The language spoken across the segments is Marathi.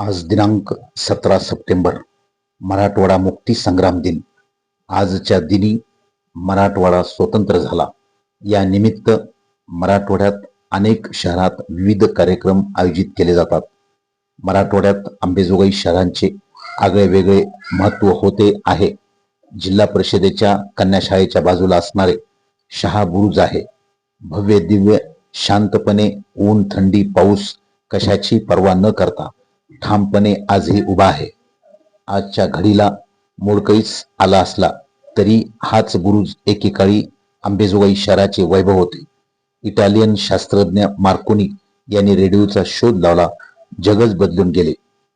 आज दिनांक सतरा सप्टेंबर मराठवाडा मुक्ती संग्राम दिन. आजच्या दिनी मराठवाडा स्वतंत्र झाला. या निमित्त मराठवाड्यात अनेक शहरात विविध कार्यक्रम आयोजित केले जातात. मराठवाड्यात आंबेजोगाई शहरांचे आगळे वेगळे महत्त्व होते आहे. जिल्हा परिषदेच्या कन्याशाळेच्या बाजूला असणारे शहा बुरुज आहे. भव्य दिव्य शांतपणे ऊन थंडी पाऊस कशाची पर्वा न करता ठामपणे आजही उभा आहे. आजच्या घडीला मोडकळीस आला असला तरी हाच बुरुज एकेकाळी आंबेजोगाई शहराचे वैभव होते. इटालियन शास्त्रज्ञ मार्कोनी यांनी रेडिओचा शोध लावला जगच बदलून गेले.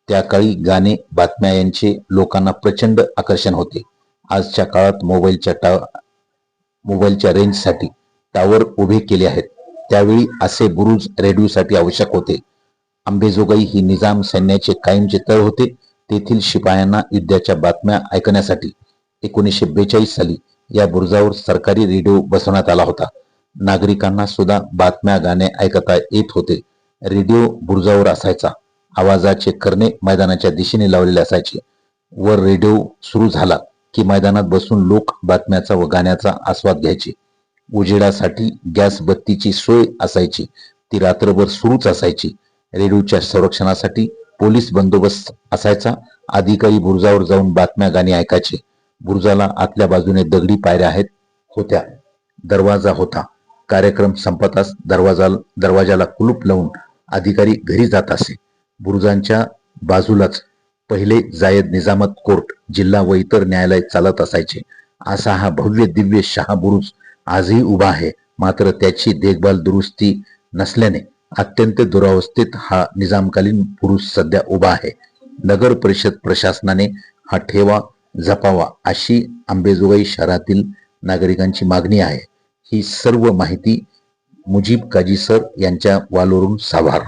त्या काळी गाणे बातम्या यांचे लोकांना प्रचंड आकर्षण होते. आजच्या काळात मोबाईलच्या टा मोबाईलच्या रेंजसाठी टावर उभे केले आहेत. त्यावेळी असे बुरुज रेडिओसाठी आवश्यक होते. अंबेजोगाई ही निजाम सैन्याचे कायमचे तळ होते तेथील शिपायांना युद्धाच्या बातम्या ऐकण्यासाठी एकोणीसशे बेचाळीस साली या बुरुजावर सरकारी रेडिओ बसवण्यात आला होता. नागरिकांना सुद्धा बातम्या गाणे ऐकता येत होते. रेडिओ बुरुजावर असायचा. आवाजाचे करणे मैदानाच्या दिशेने लावलेले असायचे. वर रेडिओ सुरू झाला की मैदानात बसून लोक बातम्याचा व गाण्याचा आस्वाद घ्यायचे. उजेडासाठी गॅस बत्तीची सोय असायची. ती रात्रभर सुरूच असायची. रेडिओच्या संरक्षणासाठी पोलीस बंदोबस्त असायचा. अधिकारी बुरुजावर जाऊन बातम्या गाणी ऐकायचे. बुरुजाला आतल्या बाजूने दगडी पायऱ्या आहेत होत्या. दरवाजा होता. कार्यक्रम संपताच दरवाजा दरवाजाला कुलूप लावून अधिकारी घरी जात असे. बुरुजांच्या बाजूलाच पहिले जायद निजामत कोर्ट जिल्हा व इतर न्यायालय चालत असायचे. असा हा भव्य दिव्य शहा बुरुज आजही उभा आहे. मात्र त्याची देखभाल दुरुस्ती नसल्याने अत्यंत दुरावस्थेत हा निजामकालीन पुरुष सध्या उभा आहे. नगर परिषद प्रशासनाने हा ठेवा जपावा अशी आंबेजोगाई शहरातील नागरिकांची मागणी आहे. ही सर्व माहिती मुजीब काजी सर यांच्या वालोरून साभार.